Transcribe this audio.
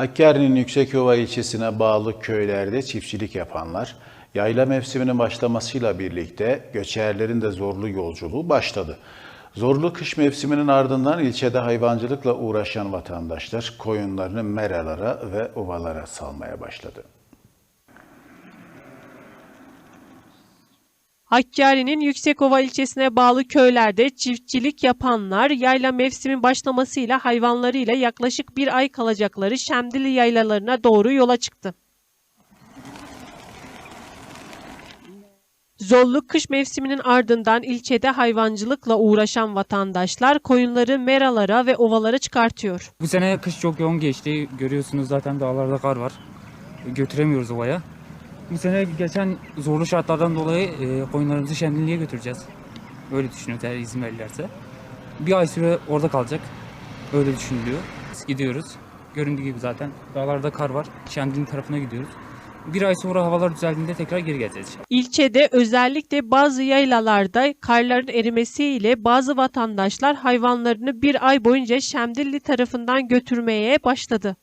Hakkari'nin Yüksekova ilçesine bağlı köylerde çiftçilik yapanlar, yayla mevsiminin başlamasıyla birlikte göçerlerin de zorlu yolculuğu başladı. Zorlu kış mevsiminin ardından ilçede hayvancılıkla uğraşan vatandaşlar koyunlarını meralara ve ovalara salmaya başladı. Hakkari'nin Yüksekova ilçesine bağlı köylerde çiftçilik yapanlar yayla mevsimin başlamasıyla hayvanlarıyla yaklaşık bir ay kalacakları Şemdili yaylalarına doğru yola çıktı. Zorlu kış mevsiminin ardından ilçede hayvancılıkla uğraşan vatandaşlar koyunları meralara ve ovalara çıkartıyor. Bu sene kış çok yoğun geçti. Görüyorsunuz zaten dağlarda kar var. Götüremiyoruz ovaya. Bu sene geçen zorlu şartlardan dolayı e, koyunlarımızı Şemdinli'ye götüreceğiz. Öyle düşünüyoruz eğer izin verirlerse. Bir ay süre orada kalacak. Öyle düşünülüyor. Biz gidiyoruz. Göründüğü gibi zaten dağlarda kar var. Şemdinli tarafına gidiyoruz. Bir ay sonra havalar düzeldiğinde tekrar geri geleceğiz. İlçede özellikle bazı yaylalarda karların erimesiyle bazı vatandaşlar hayvanlarını bir ay boyunca Şemdilli tarafından götürmeye başladı.